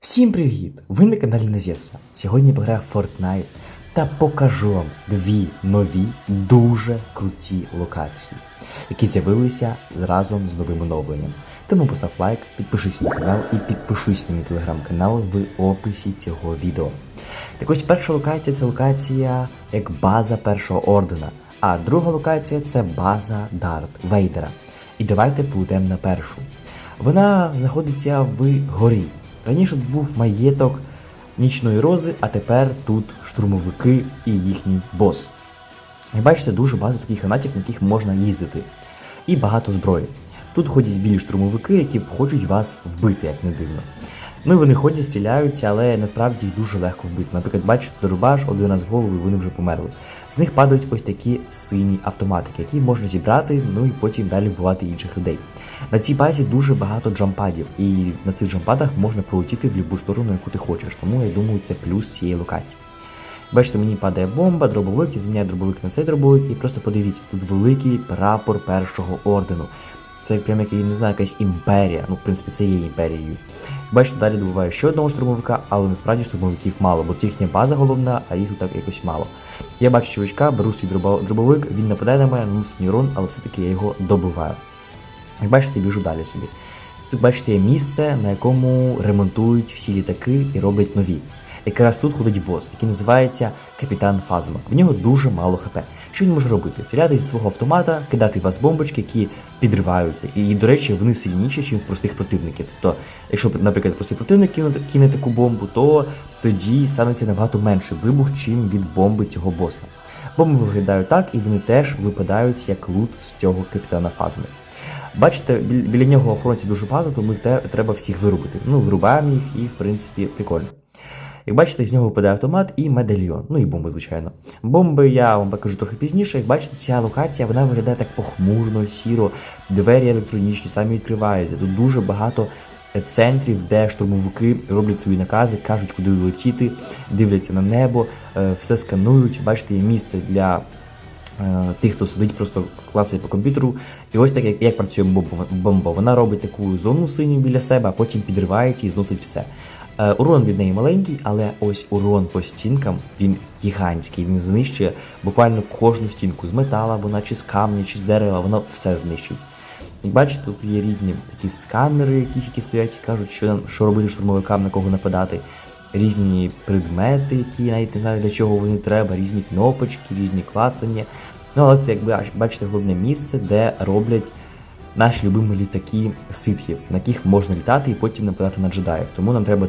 Всім привіт! Ви на каналі Назєвса. Сьогодні пограю в Fortnite та покажу вам дві нові дуже круті локації, які з'явилися разом з новим оновленням. Тому постав лайк, підпишись на канал і підпишись на мій телеграм-канал в описі цього відео. Так ось перша локація це локація як база першого ордена, а друга локація це база Дарт Вейдера. І давайте будемо на першу. Вона знаходиться в горі. Раніше тут був маєток нічної рози, а тепер тут штурмовики і їхній бос. І бачите, дуже багато таких гранатів, на яких можна їздити. І багато зброї. Тут ходять білі штурмовики, які хочуть вас вбити, як не дивно. Ну і вони ходять, стріляються, але насправді їх дуже легко вбити. Наприклад, бачите, дорубаш один раз в голову, і вони вже померли. З них падають ось такі сині автоматики, які можна зібрати, ну і потім далі вбивати інших людей. На цій базі дуже багато джампадів, і на цих джампадах можна полетіти в будь-яку сторону, яку ти хочеш. Тому я думаю, це плюс цієї локації. Бачите, мені падає бомба, дробовик, я зміняю дробовик на цей дробовик, і просто подивіться, тут великий прапор першого ордену. Це прям як я не знаю, якась імперія. Ну, в принципі, це є імперією. Бачите, далі добуваю ще одного штурмовика, але насправді штурмовиків мало, бо це їхня база головна, а їх тут так якось мало. Я бачу чувачка, беру свій дробовик, він нападає на мене, наносить мені урон, але все-таки я його добиваю. Як бачите, біжу далі собі. Тут бачите є місце, на якому ремонтують всі літаки і роблять нові. Якраз тут ходить бос, який називається Капітан Фазма. В нього дуже мало хп. Що він може робити? Стріляти зі свого автомата, кидати вас бомбочки, які підриваються. І, до речі, вони сильніші, ніж в простих противників. Тобто, якщо, наприклад, простий противник кине, таку бомбу, то тоді станеться набагато менший вибух, чим від бомби цього боса. Бомби виглядають так, і вони теж випадають як лут з цього капітана Фазми. Бачите, біля, нього охоронців дуже багато, тому їх треба всіх вирубити. Ну, вирубаємо їх і, в принципі, прикольно. Як бачите, з нього випадає автомат і медальйон. Ну і бомби, звичайно. Бомби я вам покажу трохи пізніше. Як бачите, ця локація вона виглядає так похмурно, сіро, двері електронічні, самі відкриваються. Тут дуже багато центрів, де штурмовики роблять свої накази, кажуть, куди летіти, дивляться на небо, е, все сканують. Бачите, є місце для е, тих, хто сидить, просто клацає по комп'ютеру. І ось так, як, як працює бомба. Вона робить таку зону синю біля себе, а потім підривається і зносить все. Е, урон від неї маленький, але ось урон по стінкам він гігантський. Він знищує буквально кожну стінку з метала, вона чи з камня, чи з дерева, вона все знищує. Як бачите, тут є різні такі сканери, якісь, які стоять і кажуть, що, що робити штурмовикам, на кого нападати. Різні предмети, які навіть не знаю для чого вони треба, різні кнопочки, різні клацання. Ну, але це, як бачите, головне місце, де роблять наші любимі літаки ситхів, на яких можна літати і потім нападати на джедаїв. Тому нам треба це